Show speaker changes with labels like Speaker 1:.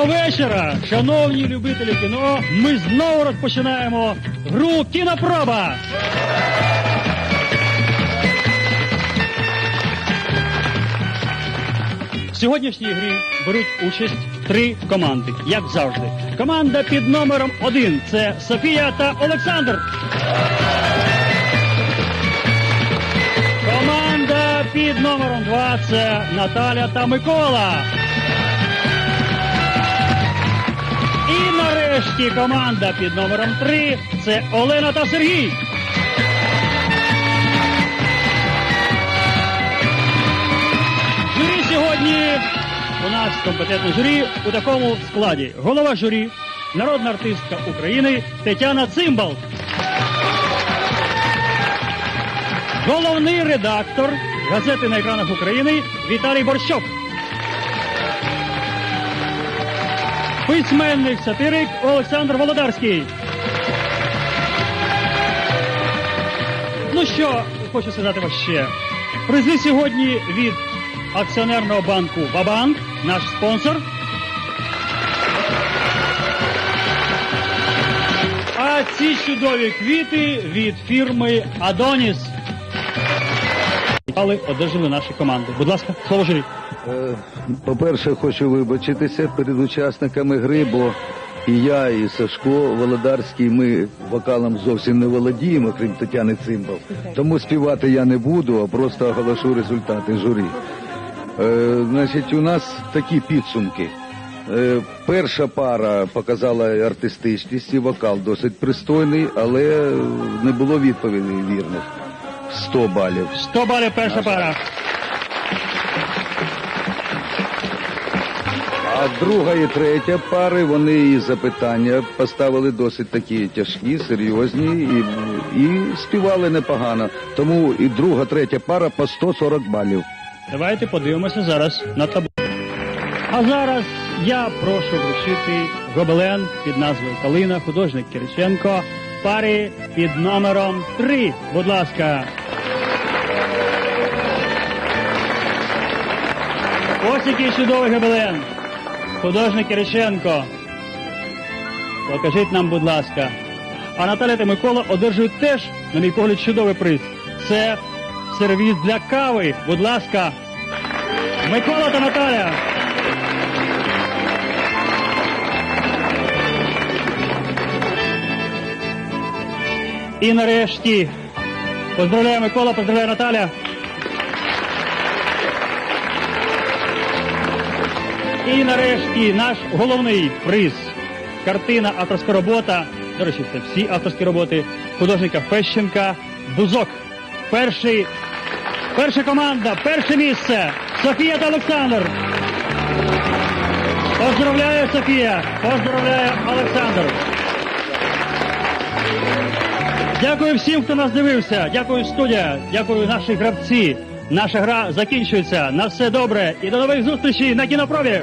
Speaker 1: Доброго вечора, шановні любителі кіно. Ми знову розпочинаємо гру кінопроба. В сьогоднішній грі беруть участь три команди, як завжди. Команда під номером один це Софія та Олександр. Команда під номером два це Наталя та Микола. Нарешті команда під номером 3 це Олена та Сергій. Журі сьогодні у нас компетентне журі у такому складі. Голова журі, народна артистка України Тетяна Цимбал. Головний редактор газети на екранах України Віталій Борщок. Письменник сатирик Олександр Володарський. Ну що, хочу сказати вам ще. Призи сьогодні від акціонерного банку Бабанк, наш спонсор. А ці чудові квіти від фірми Адоніс. Але одержали наші команди. Будь ласка, слово журі.
Speaker 2: Е, По-перше, хочу вибачитися перед учасниками гри, бо і я, і Сашко Володарський, ми вокалом зовсім не володіємо, крім Тетяни Цимбал. Тому співати я не буду, а просто оголошу результати журі. Е, значить, у нас такі підсумки. Е, перша пара показала артистичність і вокал досить пристойний, але не було відповідей вірних. 100 балів.
Speaker 1: 100 балів перша пара.
Speaker 2: А друга і третя пари, вони і запитання поставили досить такі тяжкі, серйозні і, і співали непогано. Тому і друга, третя пара по 140 балів.
Speaker 1: Давайте подивимося зараз на табло. А зараз я прошу вручити гобелен під назвою Калина, художник Кириченко, парі під номером 3. Будь ласка. Ось який чудовий гобелен. Художник Кириченко. Покажіть нам, будь ласка. А Наталя та Микола одержують теж, на мій погляд, чудовий приз. Це сервіс для кави. Будь ласка. Микола та Наталя. І нарешті. Поздравляю Микола, поздравляю Наталя. І нарешті наш головний приз. Картина авторська робота. До речі, це всі авторські роботи художника Пещенка Бузок. Перший, перша команда, перше місце. Софія та Олександр. Поздравляю, Софія. Поздравляю, Олександр. Дякую всім, хто нас дивився. Дякую, студія. Дякую, наші гравці. Наша гра закінчується. На все добре і до нових зустрічей на кінопробі.